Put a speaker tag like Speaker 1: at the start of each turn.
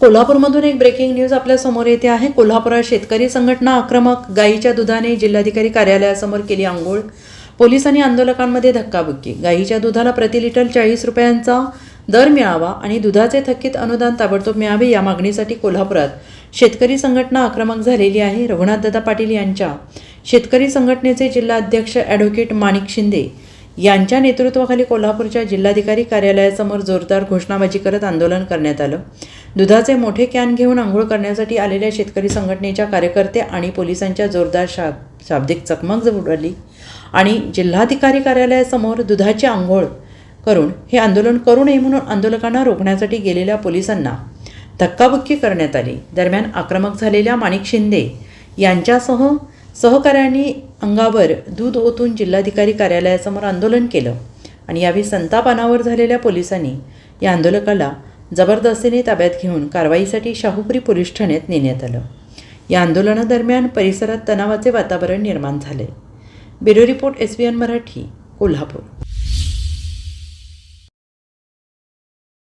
Speaker 1: कोल्हापूरमधून एक breaking news आपल्यासमोर येते आहे. कोल्हापुरात शेतकरी संघटना आक्रमक गायीच्या दुधाने जिल्हाधिकारी कार्यालयासमोर केली आंघोळ. पोलिसांनी आंदोलकांमध्ये धक्काबुक्की. गायीच्या दुधाला प्रति लिटर चाळीस रुपयांचा दर मिळावा आणि दुधाचे थकीत अनुदान ताबडतोब मिळावे या मागणीसाठी कोल्हापुरात शेतकरी संघटना आक्रमक झालेली आहे. रघुनाथदादा पाटील यांच्या शेतकरी संघटनेचे जिल्हा अध्यक्ष ॲडव्होकेट माणिक शिंदे यांच्या नेतृत्वाखाली कोल्हापूरच्या जिल्हाधिकारी कार्यालयासमोर जोरदार घोषणाबाजी करत आंदोलन करण्यात आलं. दुधाचे मोठे कॅन घेऊन आंघोळ करण्यासाठी आलेल्या शेतकरी संघटनेच्या कार्यकर्ते आणि पोलिसांच्या जोरदार शा शाब्दिक चकमक उडाली आणि जिल्हाधिकारी कार्यालयासमोर दुधाची आंघोळ करून हे आंदोलन करू नये म्हणून आंदोलकांना रोखण्यासाठी गेलेल्या पोलिसांना धक्काबुक्की करण्यात आली. दरम्यान आक्रमक झालेल्या माणिक शिंदे यांच्यासह सहकाऱ्यांनी अंगावर दूध ओतून जिल्हाधिकारी कार्यालयासमोर आंदोलन केलं आणि यावेळी संताप अनावर झालेल्या पोलिसांनी या आंदोलकाला जबरदस्तीने ताब्यात घेऊन कारवाईसाठी शाहूपुरी पोलीस ठाण्यात नेण्यात आलं. या आंदोलनादरम्यान परिसरात तणावाचे वातावरण निर्माण झाले. Bureau report S B N Marathi Kolhapur.